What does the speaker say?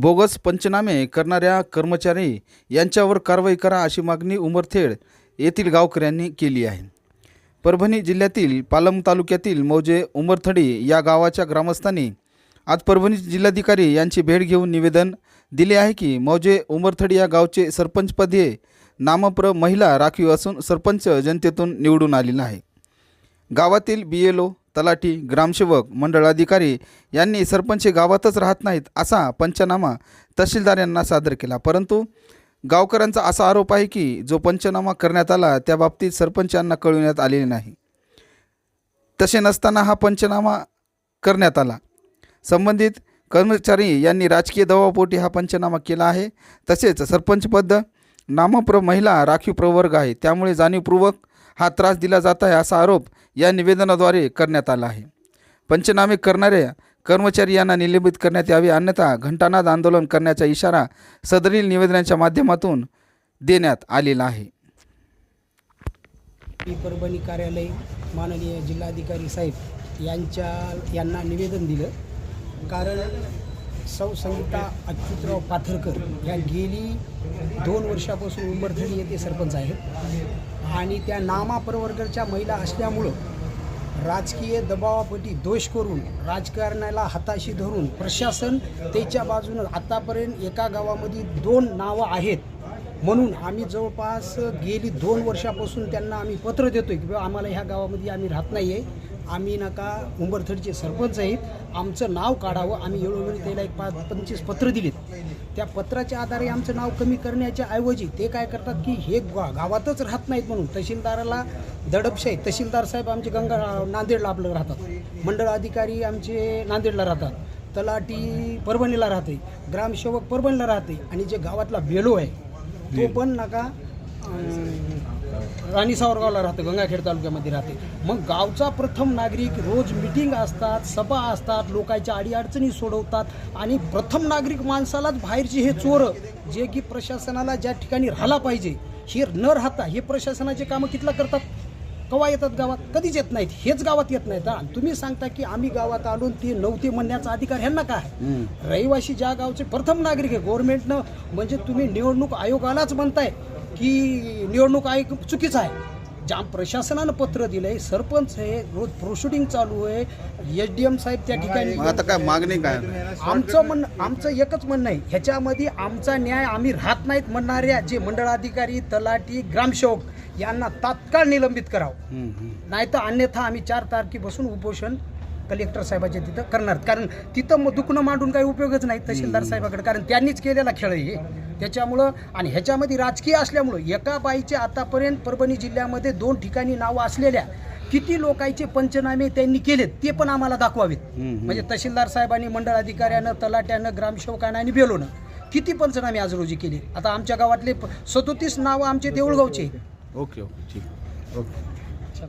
Bogus पंचनामे करणाऱ्या कर्मचारी यांच्यावर कारवाई करा अशी मागणी उमरथेड येथील गावकऱ्यांनी केली आहे. परभणी जिल्ह्यातील पालम तालुक्यातील मौजे उमरथडी या गावाच्या ग्रामस्थांनी आज परभणी जिल्हाधिकारी यांची भेट घेऊन निवेदन दिले आहे की मौजे उमरथडी या गावचे सरपंचपद हे नामप्र महिला राखीव असून सरपंच जनतेतून निवडून आलेला आहे. गावातील बी एल ओ तलाठी ग्रामसेवक मंडळाधिकारी यांनी सरपंच हे गावातच राहत नाहीत असा पंचनामा तहसीलदार यांना सादर केला. परंतु गावकऱ्यांचा असा आरोप आहे की जो पंचनामा करण्यात आला त्या बाबतीत सरपंच यांना कळविण्यात आलेले नाही. तसे नसताना हा पंचनामा करण्यात आला. संबंधित कर्मचारी यांनी राजकीय दबावपोटी हा पंचनामा केला आहे. तसेच सरपंचपद नामप्र महिला राखीव प्रवर्ग आहे. त्यामुळे जाणीवपूर्वक हा त्रास दिला जात आहे असा आरोप या निवेदनाद्वारे करण्यात आला आहे. पंचनामे करणाऱ्या कर्मचारी यांना निलंबित करण्यात यावे अन्यथा घंटानाद आंदोलन करण्याचा इशारा सदरील निवेदनाच्या माध्यमातून देण्यात आलेला आहे. परभणी कार्यालय माननीय जिल्हाधिकारी साहेब यांच्या यांना निवेदन दिलं. कारण सौ संगीता अच्युतराव पाथरकर या गेली दोन वर्षापासून उंबरधणी येथे सरपंच आहेत. आणि त्या नामा प्रवर्गाच्या महिला असल्यामुळं राजकीय दबावापोटी दोष करून राजकारणाला हाताशी धरून प्रशासन त्याच्या बाजूनं आतापर्यंत एका गावामध्ये दोन नावं आहेत. म्हणून आम्ही जवळपास गेली दोन वर्षापासून त्यांना आम्ही पत्र देतोय की आम्हाला ह्या गावामध्ये आम्ही राहत नाही आहे आम्ही नका उंबरथडीचे सरपंच आहेत आमचं नाव काढावं. आम्ही वेळोवेळी त्याला एक पाच पंचवीस पत्र दिलेत. त्या पत्राच्या आधारे आमचं नाव कमी करण्याच्या ऐवजी ते काय करतात की हे गा गावातच राहत नाहीत म्हणून तहसीलदाराला दडपशाही तहसीलदार साहेब आमचे गंगा नांदेडला आपलं राहतात. मंडळ अधिकारी आमचे नांदेडला राहतात. तलाठी परभणीला राहते. ग्रामसेवक परभणीला राहते. आणि जे गावातला बेलो आहे तो पण नका राणी सावरगावला राहते गंगाखेड तालुक्यामध्ये राहते. मग गावचा प्रथम नागरिक रोज मिटिंग असतात सभा असतात लोकांच्या अडीअडचणी सोडवतात आणि प्रथम नागरिक माणसालाच बाहेरचे हे चोर जे की प्रशासनाला ज्या ठिकाणी राहायला पाहिजे हे न राहता हे प्रशासनाचे कामं कितला करतात? कवा येतात गावात? कधीच येत नाहीत. हेच गावात येत नाहीत. हा. तुम्ही सांगता की आम्ही गावात आलो ते नव्हते म्हणण्याचा अधिकार ह्यांना काय? रहिवासी ज्या गावचे प्रथम नागरिक आहे गव्हर्नमेंटनं म्हणजे तुम्ही निवडणूक आयोगालाच म्हणताय. की निवडणूक आयोग चुकीचा आहे. ज्या प्रशासनानं पत्र दिलंय सरपंच आहे रोज प्रोसिडिंग चालू आहे. एस डी एम साहेब त्या ठिकाणी मग आता काय मागणी काय? आमचं म्हणणं आमचं एकच म्हणणं आहे. ह्याच्यामध्ये आमचा न्याय आम्ही राहत नाहीत म्हणणाऱ्या जे मंडळाधिकारी तलाठी ग्रामसेवक यांना तात्काळ निलंबित करावं. नाही तर अन्यथा आम्ही चार तारखेपासून उपोषण कलेक्टर साहेबाच्या तिथं करणार. कारण तिथं मग दुखणं मांडून काही उपयोगच नाही तहसीलदार साहेबाकडे. कारण त्यांनीच केलेला खेळ आहे हे. त्याच्यामुळं आणि ह्याच्यामध्ये राजकीय असल्यामुळं एका बाईचे आतापर्यंत परभणी जिल्ह्यामध्ये दोन ठिकाणी नावं असलेल्या किती लोकांचे पंचनामे त्यांनी केलेत ते पण आम्हाला दाखवावेत. म्हणजे तहसीलदार साहेबांनी मंडळ अधिकाऱ्यानं तलाट्यानं ग्रामसेवकानं आणि बेलोनं किती पंचनामे आज रोजी केले आता आमच्या गावातले सदोतीस नावं आमचे देऊळगावचे. ओके ओके ठीक. ओके.